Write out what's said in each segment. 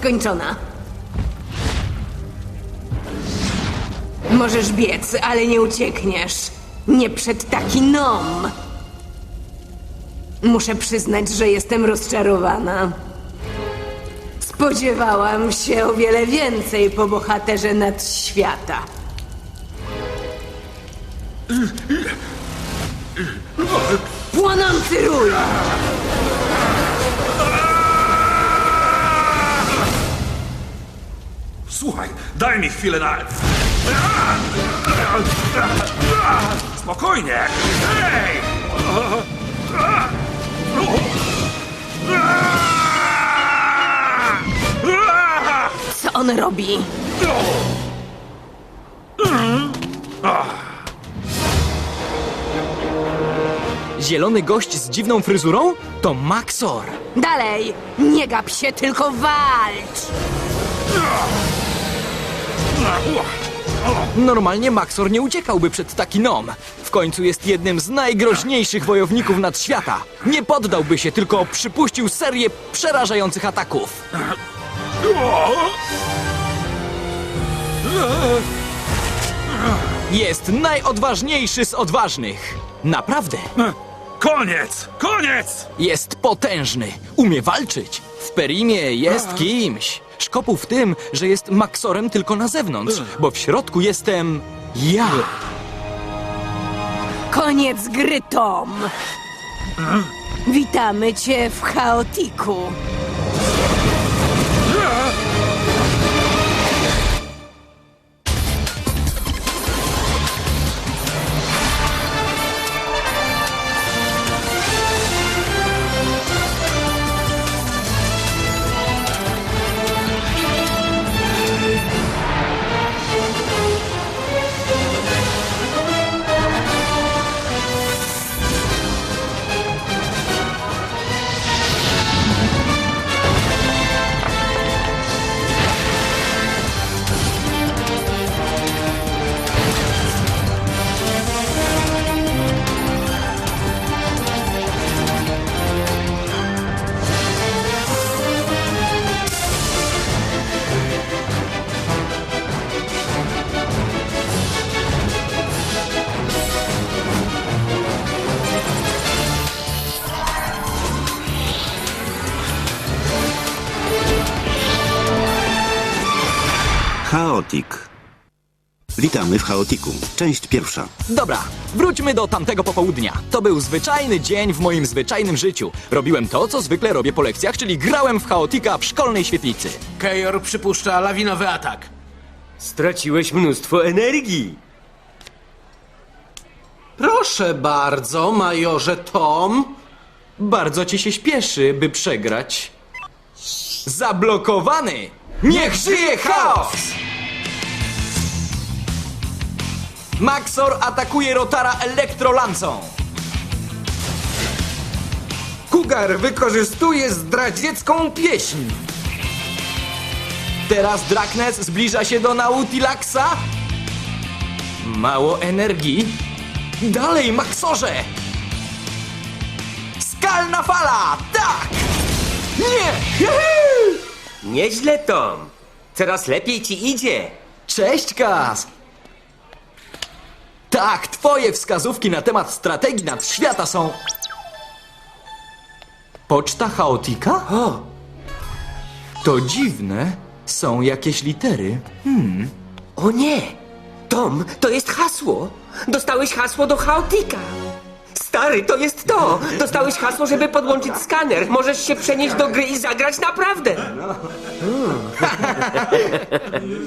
skończona. Możesz biec, ale nie uciekniesz. Nie przed taki nom. Muszę przyznać, że jestem rozczarowana. Spodziewałam się o wiele więcej po bohaterze nadświata. Płonący rój! Słuchaj, daj mi chwilę na... Spokojnie! Hej! Co on robi? Zielony gość z dziwną fryzurą? To Maxor. Dalej! Nie gap się, tylko walcz! Normalnie Maxor nie uciekałby przed taki nom. W końcu jest jednym z najgroźniejszych wojowników nadświata. Nie poddałby się, tylko przypuścił serię przerażających ataków. Jest najodważniejszy z odważnych. Naprawdę. Koniec! Koniec! Jest potężny, umie walczyć. W Perimie jest kimś. Szkopuł w tym, że jest Maxorem tylko na zewnątrz, bo w środku jestem ja. Koniec gry, Tom! Witamy cię w chaotiku. Chaotik. Witamy w Chaotiku. Część pierwsza. Dobra, wróćmy do tamtego popołudnia. To był zwyczajny dzień w moim zwyczajnym życiu. Robiłem to, co zwykle robię po lekcjach, czyli grałem w chaotika w szkolnej świetlicy. Kejor przypuszcza lawinowy atak. Straciłeś mnóstwo energii. Proszę bardzo, majorze Tom. Bardzo ci się śpieszy, by przegrać. Zablokowany! Niech żyje chaos! Maxor atakuje Rotara elektrolancą. Kugar wykorzystuje zdradziecką pieśń. Teraz Draknes zbliża się do Nautilaxa. Mało energii. Dalej, Maxorze! Skalna fala! Tak! Nie! Juhu! Nieźle, Tom. Coraz lepiej ci idzie. Cześć, Kaz! Tak, twoje wskazówki na temat strategii nadświata są... Poczta chaotika? O, To dziwne. Są jakieś litery. o nie! Tom, to jest hasło. Dostałeś hasło do chaotika. Stary, to jest to! Dostałeś hasło, żeby podłączyć skaner. Możesz się przenieść do gry i zagrać naprawdę.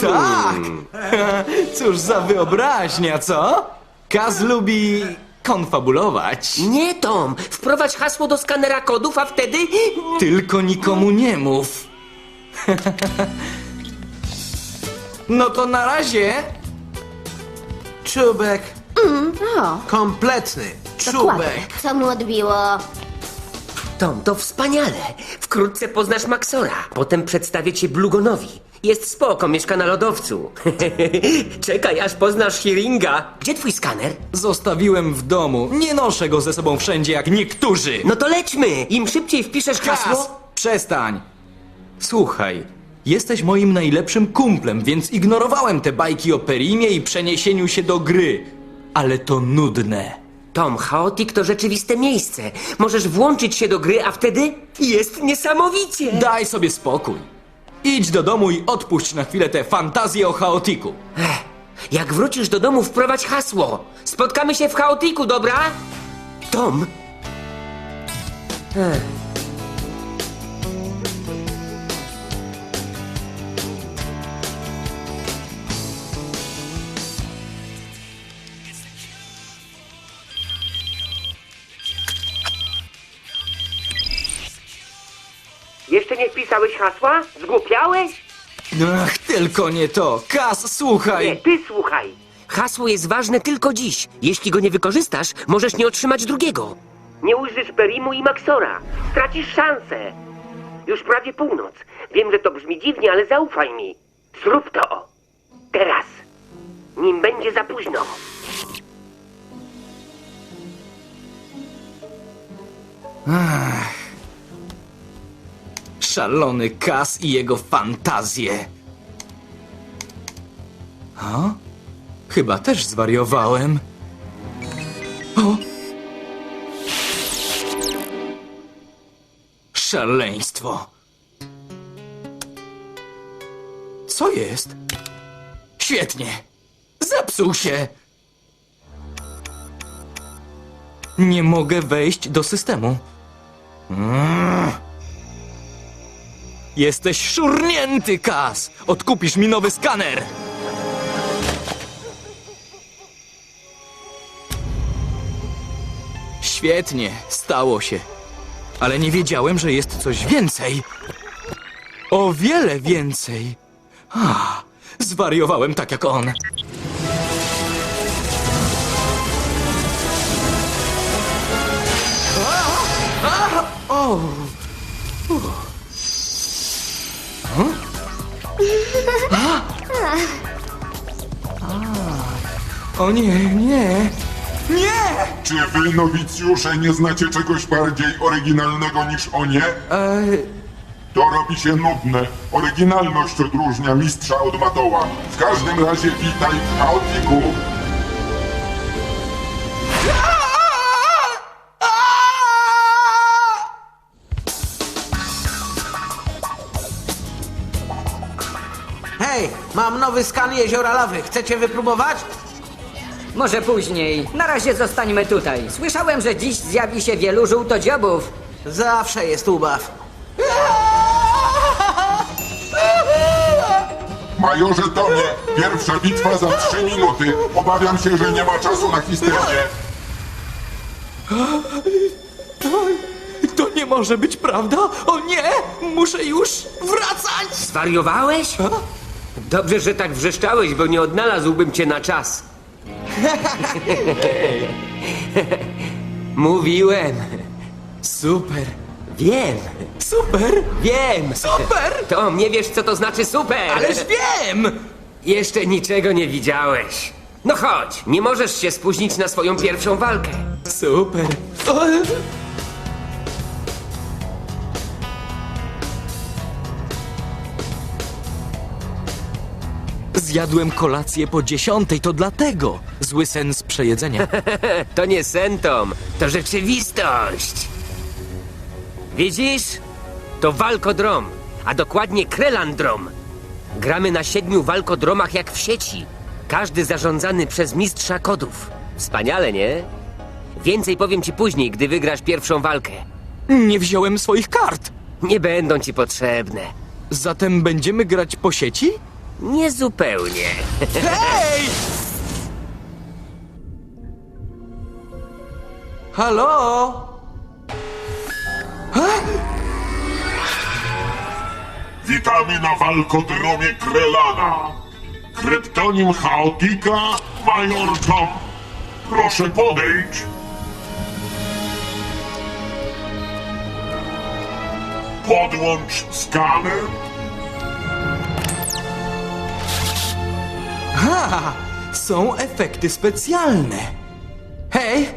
Tak! Cóż za wyobraźnia, co? Kaz lubi konfabulować. Nie, Tom. Wprowadź hasło do skanera kodów, a wtedy... Tylko nikomu nie mów. No to na razie. Czubek. O, Kompletny. Dokładnie. Czubek. Co mu odbiło? Tom, to wspaniale. Wkrótce poznasz Maxora. Potem przedstawię cię Blugonowi. Jest spoko, mieszka na lodowcu. Czekaj, aż poznasz Hiringa. Gdzie twój skaner? Zostawiłem w domu. Nie noszę go ze sobą wszędzie jak niektórzy. No to lećmy! Im szybciej wpiszesz Kaz, hasło... przestań. Słuchaj, Jesteś moim najlepszym kumplem, więc ignorowałem te bajki o Perimie i przeniesieniu się do gry. Ale to nudne. Tom, chaotik to rzeczywiste miejsce. Możesz włączyć się do gry, a wtedy jest niesamowicie. Daj sobie spokój. Idź do domu i odpuść na chwilę te fantazje o chaotiku. Ech, Jak wrócisz do domu, wprowadź hasło. Spotkamy się w chaotiku, dobra? Tom? Ech. Jeszcze nie wpisałeś hasła? Zgłupiałeś? Ach, tylko nie to. Kas, słuchaj. Nie, ty słuchaj. Hasło jest ważne tylko dziś. Jeśli go nie wykorzystasz, możesz nie otrzymać drugiego. Nie ujrzysz Perimu i Maxora. Stracisz szansę. Już prawie północ. Wiem, że to brzmi dziwnie, ale zaufaj mi. Zrób to. Teraz. Nim będzie za późno. Szalony Kas i jego fantazje. A? Chyba też zwariowałem. O! Szaleństwo. Co jest? Świetnie. Zepsuł się. Nie mogę wejść do systemu. Jesteś szurnięty, Kas! Odkupisz mi nowy skaner! Świetnie, stało się. Ale nie wiedziałem, że jest coś więcej. O wiele więcej. Ah, zwariowałem tak jak on. Nie, nie. Nie! Czy wy, nowicjusze, nie znacie czegoś bardziej oryginalnego niż oni? Eee, To robi się nudne. Oryginalność odróżnia mistrza od matoła. W każdym razie witaj w chaotiku. Hej, mam nowy skan jeziora lawy. Chcecie wypróbować? Może później. Na razie zostańmy tutaj. Słyszałem, że dziś zjawi się wielu żółtodziobów. Zawsze jest ubaw. Majorze Tomie, pierwsza bitwa za trzy minuty. Obawiam się, że nie ma czasu na histerię. to nie może być prawda? O nie! Muszę już wracać! Zwariowałeś? Dobrze, że tak wrzeszczałeś, bo nie odnalazłbym cię na czas. Mówiłem. Super, Wiem. super, Wiem. super! Tom, nie wiesz, co to znaczy super. Ależ wiem! Jeszcze niczego nie widziałeś. No chodź, nie możesz się spóźnić na swoją pierwszą walkę. Super. O, Zjadłem kolację po dziesiątej, to dlatego. Zły sen z przejedzenia. To nie sen, Tom, to rzeczywistość. Widzisz? To walkodrom, a dokładnie krelandrom. Gramy na siedmiu walkodromach jak w sieci. Każdy zarządzany przez mistrza kodów. Wspaniale, nie? Więcej powiem ci później, gdy wygrasz pierwszą walkę. Nie wziąłem swoich kart. Nie będą ci potrzebne. Zatem będziemy grać po sieci? Niezupełnie. Hej! Halo? Witamy na walkodromie Krelana. Kryptonim chaotika, Major Tom. Proszę podejść. Podłącz skaner. Są efekty specjalne. Hej,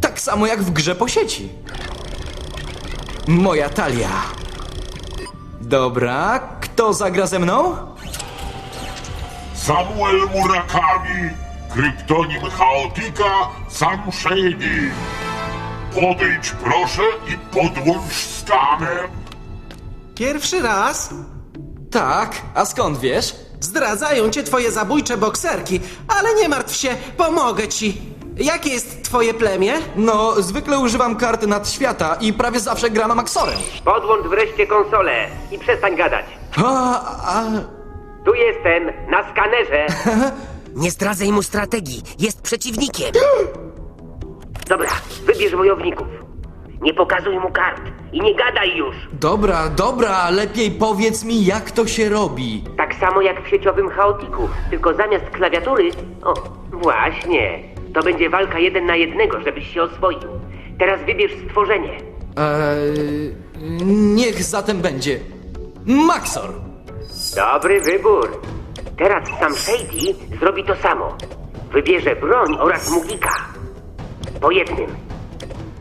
tak samo jak w grze po sieci. Moja talia. Dobra, kto Kto zagra ze mną? Samuel Murakami, kryptonim Chaotika, Sam Shady. Podejdź proszę i podłącz skaner. Pierwszy raz Tak, a skąd wiesz? Zdradzają cię twoje zabójcze bokserki, ale nie martw się, pomogę ci. Jakie jest twoje plemię? No, zwykle używam karty nadświata i prawie zawsze gram Maxorem. Podłącz wreszcie konsolę i przestań gadać. A, a... Tu jestem, na skanerze. Nie zdradzaj mu strategii, jest przeciwnikiem. Dobra, wybierz wojowników. Nie pokazuj mu kart i nie gadaj już. Dobra, dobra, lepiej powiedz mi, jak to się robi. Tak samo jak w sieciowym chaotiku, tylko zamiast klawiatury... O, właśnie. To będzie walka jeden na jednego, żebyś się oswoił. Teraz wybierz stworzenie. Eee, niech zatem będzie. Maxor! Dobry wybór. Teraz sam Shady zrobi to samo. Wybierze broń oraz Mugika. Po jednym.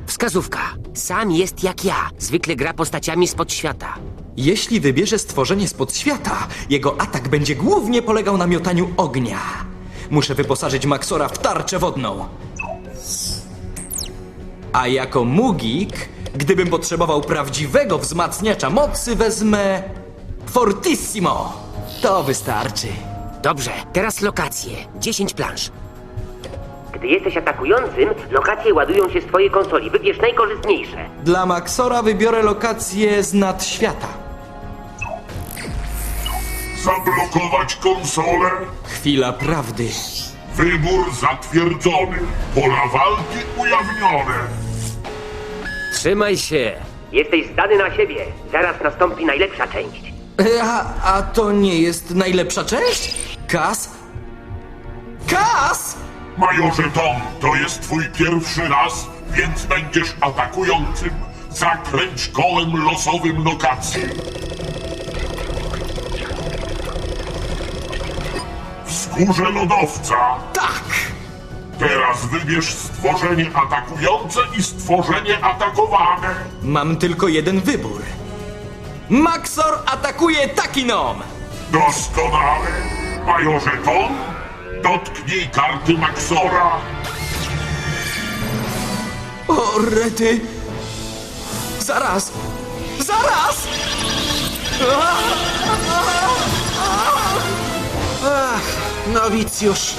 Wskazówka. Sam jest jak ja. Zwykle gra postaciami spod świata. Jeśli wybierze stworzenie spod świata, jego atak będzie głównie polegał na miotaniu ognia. Muszę wyposażyć Maxora w tarczę wodną. A jako Mugik, gdybym potrzebował prawdziwego wzmacniacza mocy, wezmę Fortissimo. To wystarczy. Dobrze, teraz lokacje. 10 plansz. Gdy jesteś atakującym, lokacje ładują się z twojej konsoli. Wybierz najkorzystniejsze. Dla Maxora wybiorę lokację z nadświata. Zablokować konsolę. Chwila prawdy. Wybór zatwierdzony. Pola walki ujawnione. Trzymaj się. Jesteś zdany na siebie. Zaraz nastąpi najlepsza część. E, A, a to nie jest najlepsza część? Kas? Majorze Tom, to jest twój pierwszy raz, więc będziesz atakującym. Zakręć kołem losowym lokacji. Wzgórze lodowca. Tak! Teraz wybierz stworzenie atakujące i stworzenie atakowane. Mam tylko jeden wybór. Maxor atakuje Takinom! Doskonale. Majorze Tom, dotknij karty Maxora. O, rety! Zaraz! Zaraz! Ach, nowicjusz.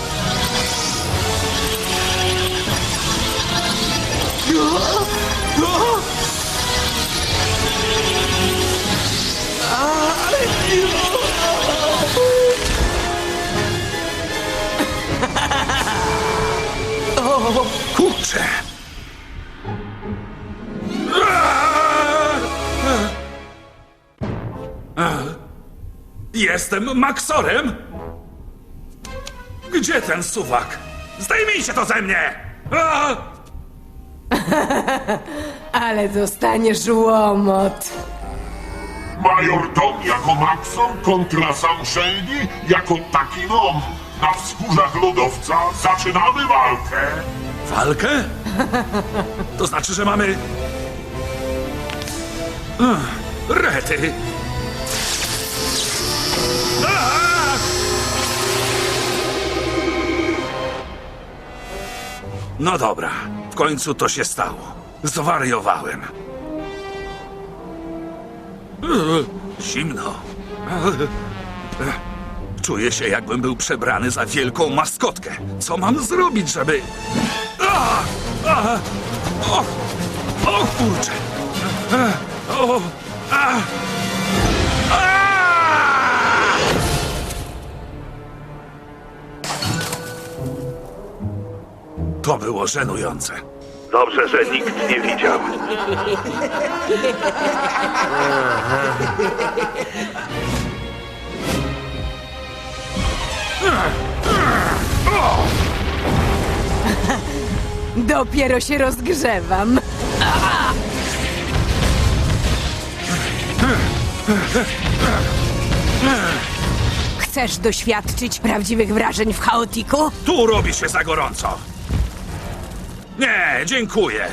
Kurczę! Jestem Maxorem? Gdzie ten suwak? Zdejmijcie to ze mnie! A! Ale dostaniesz łomot. Major Tom jako Maxon kontra Sam Shady jako taki nom. Na wzgórzach lodowca zaczynamy walkę. Walkę? To znaczy, że mamy... Rety! No dobra, w końcu to się stało. Zwariowałem. Zimno. Czuję się, jakbym był przebrany za wielką maskotkę. Co mam zrobić, żeby... A! A! O! O kurczę! O! A! A! To było żenujące. Dobrze, że nikt nie widział. Dopiero się rozgrzewam. Chcesz doświadczyć prawdziwych wrażeń w chaotiku? Tu robi się za gorąco. Nie, dziękuję.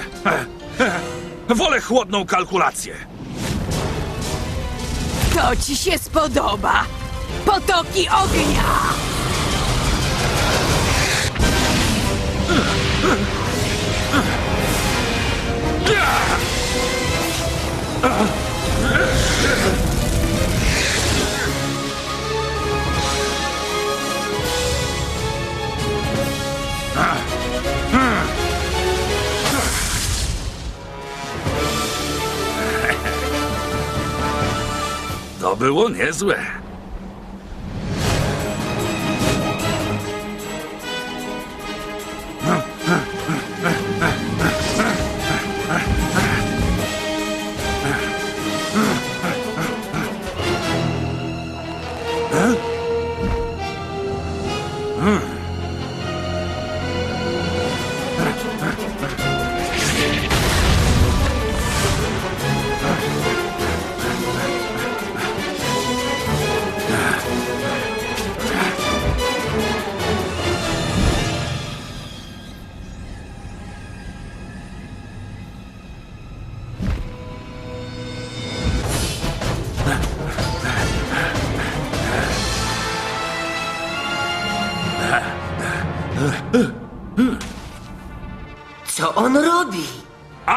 Wolę chłodną kalkulację. To ci się spodoba. Potoki ognia! To było niezłe. Co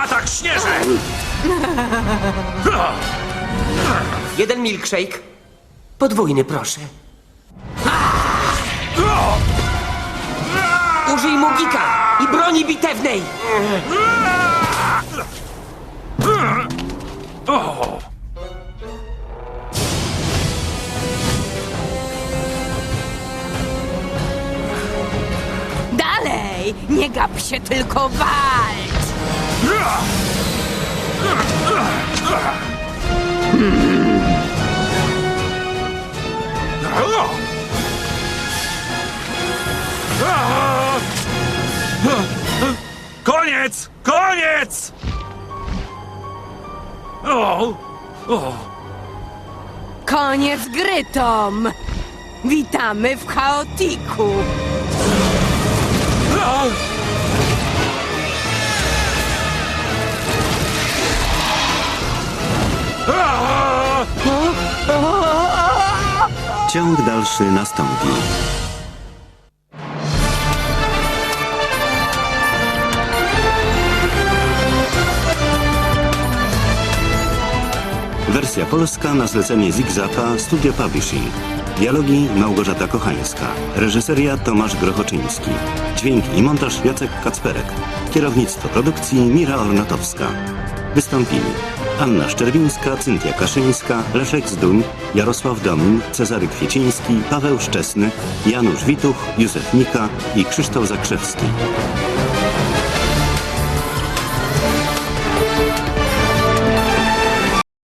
Atak śnieżek! Jeden milkshake. Podwójny, proszę. Użyj mugika i broni bitewnej. O! Dalej! Nie gap się, tylko walcz! Koniec! Koniec! O! O! Koniec gry, Tom! Witamy w chaotiku! Ciąg dalszy nastąpi. Wersja polska na zlecenie Zigzapa Studio Publishing. Dialogi Małgorzata Kochańska. Reżyseria Tomasz Grochoczyński. Dźwięk i montaż Jacek Kacperek. Kierownictwo produkcji Mira Ornatowska. Wystąpili Anna Szczerbińska, Cynthia Kaszyńska, Leszek Zduń, Jarosław Domin, Cezary Kwieciński, Paweł Szczesny, Janusz Wituch, Józef Nika i Krzysztof Zakrzewski.